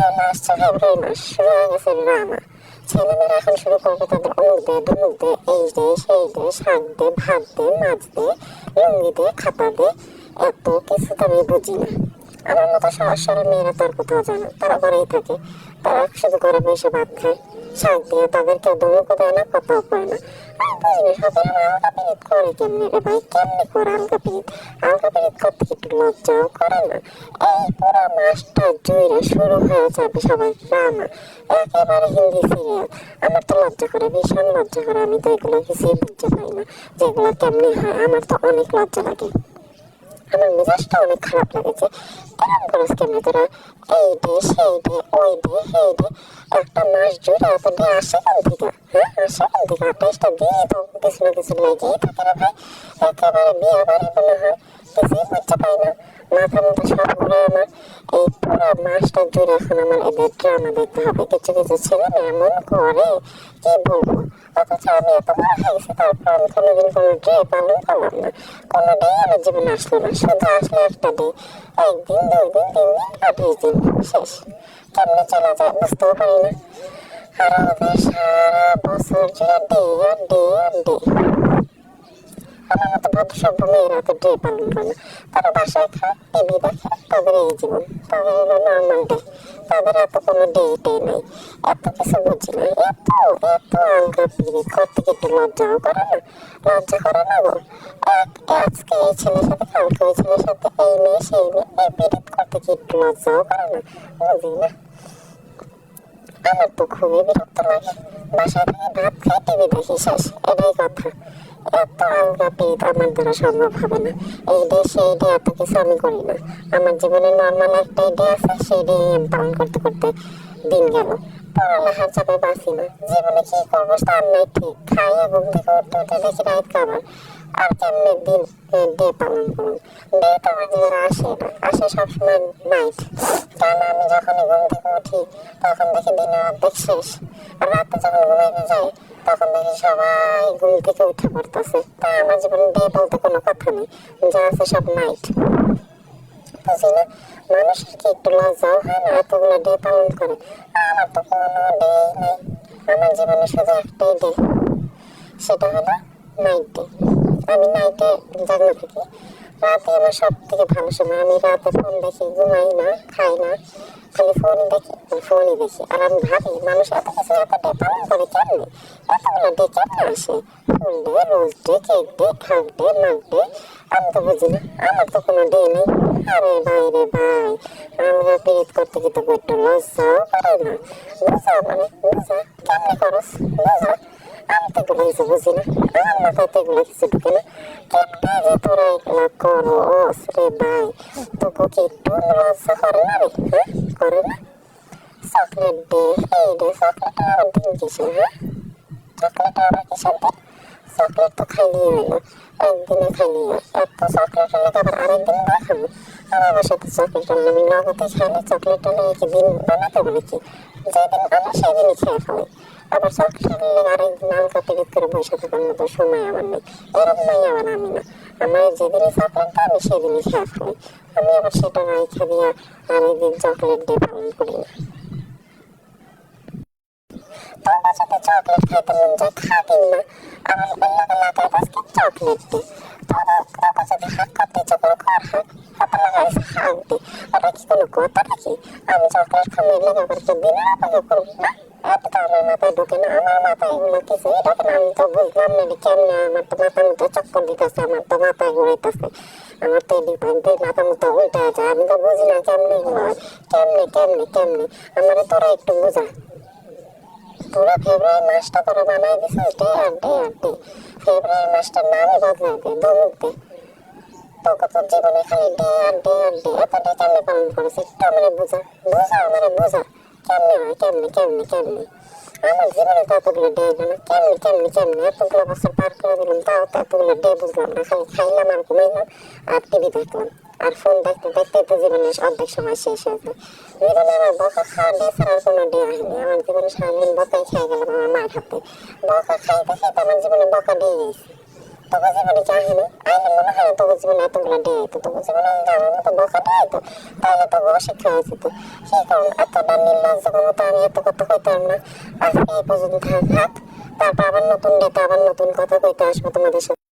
চলে আসছে ফেব্রুয়ারি মাস শুরু হয়ে গেছে ছেলেমেয়েরা এখন শুরু করবে তাদের অমুক দে ধমুক দে এই দে সেই দে শাক দে ভাত দে মাছ দে লুঙ্গি দে খাতা দে এত কিছু তো আমি বুঝি না আমার মতো সরল মেয়েরা তার কোথাও যায় না তারা ঘরেই থাকে তারা শুধু করে বসে ভাত খায় শাক দিয়ে তাদের কেউ ধমুকও দেয় না কথাও কয় না আমি হবে আলগা পিরিত কেমনি রে ভাই কেমনি করে আলগা পিরিত আলগা পিরিত করতে একটু লজ্জাও করে না এই পুরো মাসটা জুড়ে শুরু হয়ে যাবে সবাই ড্রামা একেবারে হিন্দি সিরিয়াল আমার তো লজ্জা করে ভীষণ লজ্জা করে আমি তো এগুলো কিছুই বুঝতে পারি না যেগুলো কেমনি হয় আমার তো অনেক লজ্জা লাগে। আমার মেজাজটা অনেক খারাপ লেগেছে এরকম করিস কেমনি তোরা? এই দে, সেই দে, ওই দে, সেই দে। একটা মাস জুড়ে ডে আসে কোন থেকে হ্যাঁ আসে কোন থেকে আঠাইশটা দিয়ে তো কিছু না কিছু লেগেই থাকে না ভাই। একেবারে বিয়ে বাড়ি মনে হয়। কিছুই বুঝতে পাই না মাথার মধ্যে সব ঘুরে আমার এই পুরো মাসটা জুড়ে এখন আমার এদের ড্রামা দেখতে হবে কিছু কিছু ছেলে এমন করে কি বলব অথচ আমি এত বড় হয়ে গেছি তারপর আমি কোনোদিন কোনো ডে পালন করলাম না কোনো ডে আমার জীবনে আসলো না শুধু আসলো একটা ডে একদিন দুই দিন তিন দিন আঠাশ দিন শেষ। কেমনে চলা যায় বুঝতেও পারি না। আর আমাদের সারা বছর জুড়ে ডে আর ডে আর ডে সভ্য মেয়েরা তো ডে পালন করে তারা বাসায় খায় টিভি দেখে তাদের এই জীবন তাদের হলো নর্মাল ডে তাদের এত কোনো ডে টে নেই। এত কিছু বুঝি না। এত এত আলগা পিড়ি। করতে কি একটু লজ্জাও করে না? লজ্জা করে না এক আজকে এই ছেলের সাথে, কালকে ওই ছেলের সাথে, এই মেয়ে, সেই মেয়ে, এই পিড়িত করতে কি একটু লজ্জাও করে না? বুঝি না? আমার তো খুবই বিরক্ত লাগে। বাসায় ভাত খাই, টিভি দেখি, শেষ। এটাই কথা। এত আলগা পিড়িত আমার দ্বারা সম্ভব হবে না। এই ডে সেই ডে এত কিছু আমি করি না। আমার জীবনে নর্মাল একটা ডে আছে, সেই ডে আমি পালন করতে করতে দিন গেল। পড়ালেখার চাপে বাঁচি না। জীবনে কি করব তার নাই ঠিক। খাইয়ে ঘুম থেকে উঠতে উঠে দেখি রাত খাবার আর কেমনে দিন ডে পালন করুন। ডে তো আমার আসে আসে সবসময় নাইট কারণ আমি যখনই ঘুম থেকে উঠি, তখন দেখি দিনের অর্ধেক শেষ। রাতে যখন ঘুমাইতে যাই, তখন দেখি সবাই ঘুম থেকে উঠে পড়তেছে। তাই আমার জীবনে ডে বলতে কোনো কথা নেই, যা আছে সব নাইট বুঝি না? মানুষের কি একটু লজ্জাও হয় না এতগুলো ডে পালন করে? আমার তো কোনো ডে নেই। আমার জীবনে শুধু একটাই ডে সেটা হলো নাইট ডে আমি নাইটে জাগনা থাকি। রাতে আমার সব থেকে ভালো সময়, আমি রাতে ফোন দেখি, ঘুমাই না, খাই না, খালি ফোনই দেখি ফোনই দেখি। আর আমি ভাবি, মানুষ এত কিছু এত পালন করে কেমনি? এতগুলো ডে কেমনে আসে? ফুল day rose day cake day খাক ডে মাক ডে আমি তো বুঝি না, আমার তো কোনো ডে নেই। আরে ভাই রে ভাই, আমরা পীড়িত করতে কি তো একটু লজ্জাও করে না। বুঝা মানে বুঝা, কেমনে করস? বুঝা। এগুলো কিছু বুঝি না? আমার মাথায় তো এগুলো কিছু ঢুকে না। কেমনে যে তোরা এগুলো করস রে ভাই? তোকে কি একটু লজ্জা করে না রে? হ্যাঁ? করে না? চকলেট ডে এই ডে চকলেট আবার দিন কিসে হ্যাঁ? চকলেট আবার কিসের দিন চকলেট তো খাইলেই হইল একদিনে খাইলেই হয় এত চকলেট হলে আবার আরেকদিন দেখাবো। আমার বাসায় তো চকলেট আনলে আমি নগদে খাইলে চকলেট আনলে কি দিন বানাতে বলে কি যেদিন আনা সেদিনই খেয়ে ফেলে। আবার আনলে আরেকদিন হালকা পিরিত করে বসে থাকার মতো সময় আমার নেই। এরকম নাই আবার আমি না। আমার যেদিনই চকলেট আমি সেদিনই খেয়ে ফেলি আমি আবার সেটা রাইখে দিয়ে আরেকদিন চকলেট দিয়ে পালন করি না। তোর বাসাতে চকলেট চকলেট দে। তোর বাবা যদি হাত করতে ইচ্ছে করে হাত। হাত লাগাইছে, হাত দে। ওটা কি কোনো কথা নাকি? আমি চকলেট খাব অপেক্ষা না? এত তো আমার মাথায় ঢুকে না আমার মাথায় এগুলো কিছু এটা তো আমি তো বুঝলাম না কেমনে? আমার তো মাথার মধ্যে চক্কর দিতেছে, আমার তো মাথায় ঘুরাইতেছে। আমার তো এদিক দিয়ে মাথা মতো উল্টা যায়। আমি তো বুঝি না কেমনে এগুলো হয়। কেমনে কেমনে কেমনে? আমার তোরা একটু বোঝা। মাসটা তোরা ফেব্রুয়ারি তোকে তোর জীবনে খালি ডে আর ডে আর ডে এত ডে কেমনে পালন করেছিস একটু আমার বোঝা। বোঝা, আমার বোঝা। কেমনে হয়, কেমনে কেমনে কেমনে? আমার জীবনে তো এতগুলো ডে না। কেমনে কেমনে কেমনে? এতগুলো বছর পার করে দিলাম, তাও তো এতগুলো ডে বুঝলাম না। খালি খাইলাম আর ঘুমাইলাম আর টিভি দেখলাম। আর ফোন দেখতে দেখতে তো জীবনের অর্ধেক সময় শেষ হয়ে যায়। জীবনে আমার বকা খাওয়া ডে ছাড়ার কোনো ডে হয়নি। আমার জীবনে সারাদিন বকাই খেয়ে গেলাম আমার মায়ের হাতে। বকা খাইতে খাইতে আমার জীবনে বকা ডে গেছে। তোকে জীবনে আহে না আইলে মনে হয় তবু জীবনে এতগুলো ডে তো তবু জীবনে যাওয়ার মতো বকা দেয় তো তাহলে তো শিক্ষা হয়েছে তো সেই কারণ এতটা নির্লজ্জ কোনো তো আমি এত কথা কইতাম না। আজকে এই পর্যন্ত থাক তারপর আবার নতুন ডেটা আবার নতুন কথা কইতে আসব তোমাদের সাথে।